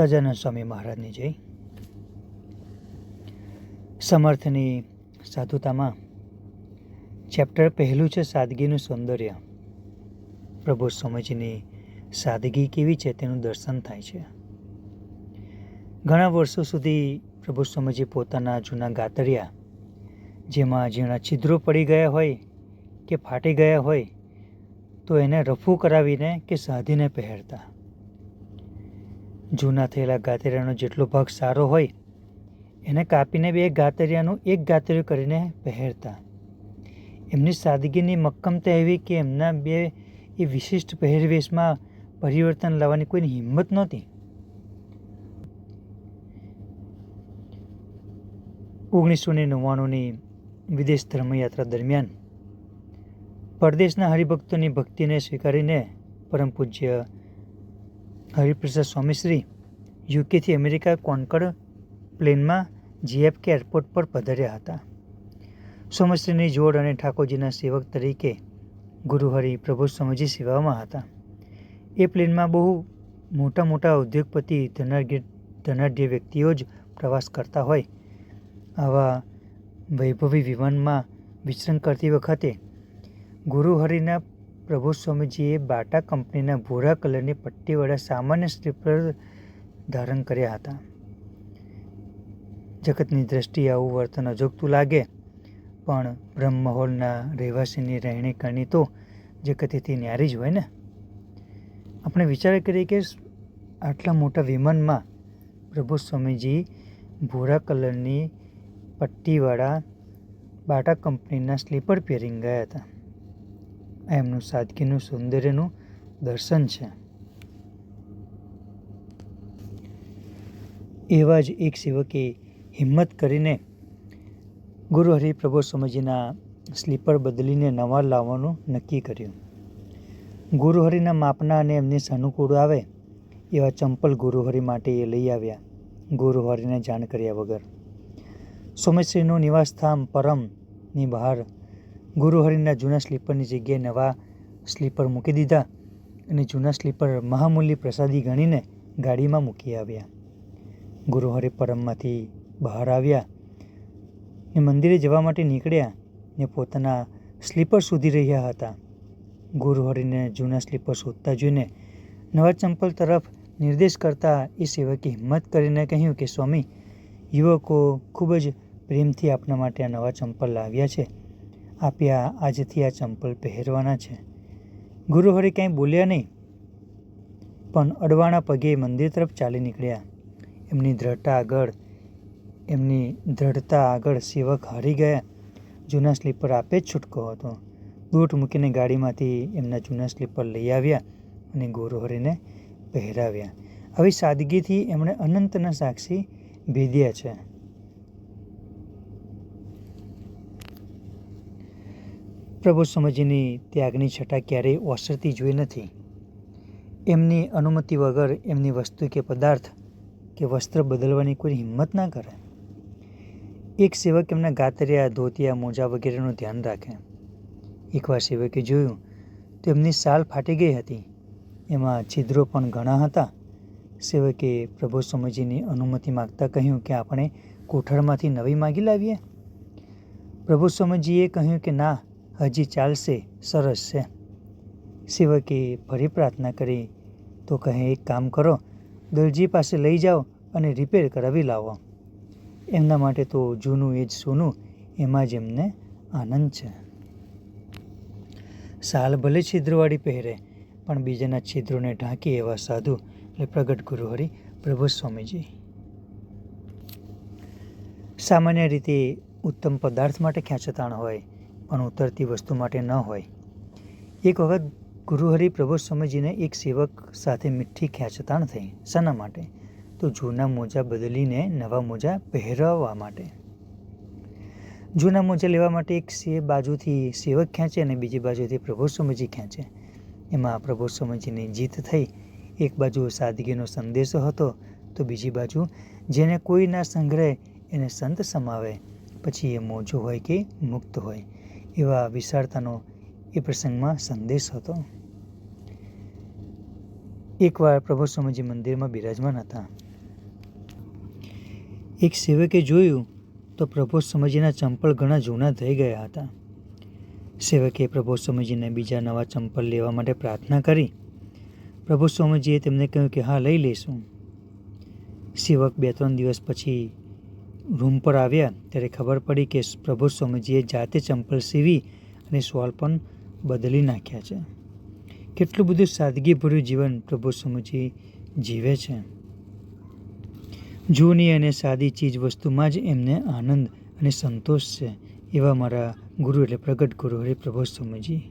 સહજાનંદ સ્વામી મહારાજની જય. સમર્થની સાધુતામાં ચેપ્ટર પહેલું છે સાદગીનું સૌંદર્ય. પ્રભુ સ્વામીજીની સાદગી કેવી છે તેનું દર્શન થાય છે. ઘણા વર્ષો સુધી પ્રભુ સ્વામીજી પોતાના જૂના ગાતરિયા, જેમાં ઝીણા છિદ્રો પડી ગયા હોય કે ફાટી ગયા હોય, તો એને રફુ કરાવીને કે સાધીને પહેરતા. જૂના થયેલા ગાતરિયાનો જેટલો ભાગ સારો હોય, એને કાપીને બે ગાતરિયાનું એક ગાતરિયું કરીને પહેરતા. એમની સાદગીની મક્કમતા એવી કે એમના બે એ વિશિષ્ટ પહેરવેશમાં પરિવર્તન લાવવાની કોઈની હિંમત નહોતી. ઓગણીસો ને નવ્વાણુંની વિદેશ ધર્મયાત્રા દરમિયાન પરદેશના હરિભક્તોની ભક્તિને સ્વીકારીને પરમ પૂજ્ય હરિપ્રસાદ સ્વામીશ્રી, યુકેથી અમેરિકા કોન્કડ પ્લેનમાં જીએફકે એરપોર્ટ પર પધાર્યા હતા. સ્વામીશ્રીની જોડ અને ઠાકોરજીના સેવક તરીકે ગુરુહરિ પ્રભુ સ્વામીજી સેવામાં હતા. એ પ્લેનમાં બહુ મોટા મોટા ઉદ્યોગપતિ, ધનાઢ્ય ધનાઢ્ય વ્યક્તિઓ જ પ્રવાસ કરતા હોય. આવા વૈભવી વિમાનમાં વિચરણ કરતી વખતે ગુરુહરિના પ્રભુ સ્વામીજીએ બાટા કંપનીના ભૂરા કલરની પટ્ટીવાળા સામાન્ય સ્લીપર ધારણ કર્યા હતા. જગતની દ્રષ્ટિએ આવું વર્તન અજોગતું લાગે, પણ બ્રહ્મહોલના રહેવાસીની રહેણી કરણી તો જગતેથી ન્યારી જ હોય ને. આપણે વિચાર કરીએ કે આટલા મોટા વિમાનમાં પ્રભુ સ્વામીજી ભૂરા કલરની પટ્ટીવાળા બાટા કંપનીના સ્લીપર પહેરીને ગયા હતા. એમનું સાદગીનું સૌંદર્યનું દર્શન છે. એવા જ એક સેવકે હિંમત કરીને ગુરુ હરિપ્રભુ સ્વામીજીના સ્લીપર બદલીને નવા લાવવાનું નક્કી કર્યું. ગુરુહરિના માપના અને એમને સાનુકૂળ આવે એવા ચંપલ ગુરુહરિ માટે એ લઈ આવ્યા ગુરુહરિને જાણ કર્યા વગર. સોમેશ્રીનું નિવાસસ્થાન પરમની બહાર ગુરુહરિના જૂના સ્લીપરની જગ્યાએ નવા સ્લીપર મૂકી દીધા અને જૂના સ્લીપર મહામૂલ્ય પ્રસાદી ગણીને ગાડીમાં મૂકી આવ્યા. ગુરુહરિ પરમમાંથી બહાર આવ્યા ને મંદિરે જવા માટે નીકળ્યા ને પોતાના સ્લીપર શોધી રહ્યા હતા. ગુરુહરિને જૂના સ્લીપર શોધતા જોઈને નવા ચંપલ તરફ નિર્દેશ કરતા એ સેવકે હિંમત કરીને કહ્યું કે, સ્વામી, યુવકો ખૂબ જ પ્રેમથી આપના માટે આ નવા ચંપલ લાવ્યા છે. આપ્યા આજથી આ ચંપલ પહેરવાના છે. ગુરુહરિ કાંઈ બોલ્યા નહીં, પણ અડવાણા પગે મંદિર તરફ ચાલી નીકળ્યા. એમની દ્રઢતા આગળ, એમની દ્રઢતા આગળ સેવક હારી ગયા. જૂના સ્લીપર આપે જ છૂટકો હતો. બૂટ મૂકીને ગાડીમાંથી એમના જૂના સ્લીપર લઈ આવ્યા અને ગુરુહરિને પહેરાવ્યા. આવી સાદગીથી એમણે અનંતના સાક્ષી ભેદ્યા છે. પ્રભુ સમજીની ત્યાગની છટા ક્યારેય ઓસરતી જોઈ નથી. એમની અનુમતિ વગર એમની વસ્તુ કે પદાર્થ કે વસ્ત્ર બદલવાની કોઈ હિંમત ના કરે. એક સેવક એમના ગાતરિયા, ધોતિયા, મોજા વગેરેનું ધ્યાન રાખે. એકવાર સેવકે જોયું તો એમની સાલ ફાટી ગઈ હતી. એમાં છિદ્રો પણ ઘણા હતા. સેવકે પ્રભુ સ્વામીજીની અનુમતિ માગતા કહ્યું કે આપણે કોઠારમાંથી નવી માગી લાવીએ. પ્રભુ સ્વામીજીએ કહ્યું કે ના હજી ચાલશે, સરસ છે. સેવકે ફરી પ્રાર્થના કરી, તો કહે, એક કામ કરો દરજી પાસે લઈ જાઓ અને રિપેર કરાવી લાવો. એમના માટે તો જૂનું એ જ સોનું એમાં જ એમને આનંદ છે. સાલ ભલે છિદ્રવાળી પહેરે, પણ બીજાના છિદ્રોને ઢાંકી એવા સાધુ એટલે પ્રગટ ગુરુ હરિ પ્રભુ સ્વામીજી. સામાન્ય રીતે ઉત્તમ પદાર્થ માટે ખેંચતાણ હોય પણ ઉતરતી વસ્તુ માટે ન હોય. એક વખત ગુરુહરિ પ્રભુ સમજીને એક સેવક સાથે મીઠી ખેંચતાણ થઈ શાના માટે? તો જૂના મોજા બદલીને નવા મોજા પહેરાવવા માટે. જૂના મોજા લેવા માટે એક સે બાજુથી સેવક ખેંચે અને બીજી બાજુથી પ્રભુ સમજી ખેંચે. એમાં પ્રભુ સ્વામીજીની જીત થઈ. એક બાજુ સાદગીનો સંદેશો હતો, તો બીજી બાજુ જેને કોઈ ના સંગ્રહે એને સંત સમાવે. પછી એ મોજો હોય કે મુક્ત હોય. એવા વિશાળતાનો એ પ્રસંગમાં સંદેશ હતો. એકવાર પ્રભુ સ્વામીજી મંદિરમાં બિરાજમાન હતા. એક સેવકે જોયું તો પ્રભુ સ્વામીજીના ચંપલ ઘણા જૂના થઈ ગયા હતા. સેવકે પ્રભુ સ્વામીજીને બીજા નવા ચંપલ લેવા માટે પ્રાર્થના કરી. પ્રભુ સ્વામીજીએ તેમને કહ્યું કે, હા, લઈ લઈશું. સેવક બે ત્રણ દિવસ પછી રૂમ પર આવ્યા, ત્યારે ખબર પડી કે પ્રભુ સ્વામીજીએ જાતે ચંપલ સીવી અને સ્વાલ પણ બદલી નાખ્યા છે. કેટલું બધું સાદગીભર્યું જીવન પ્રભુ સ્વામીજી જીવે છે. જૂની અને સાદી ચીજ વસ્તુમાં જ એમને આનંદ અને સંતોષ છે, એવા મારા ગુરુ એટલે પ્રગટ ગુરુ હરિપ્રભુ સ્વામીજી.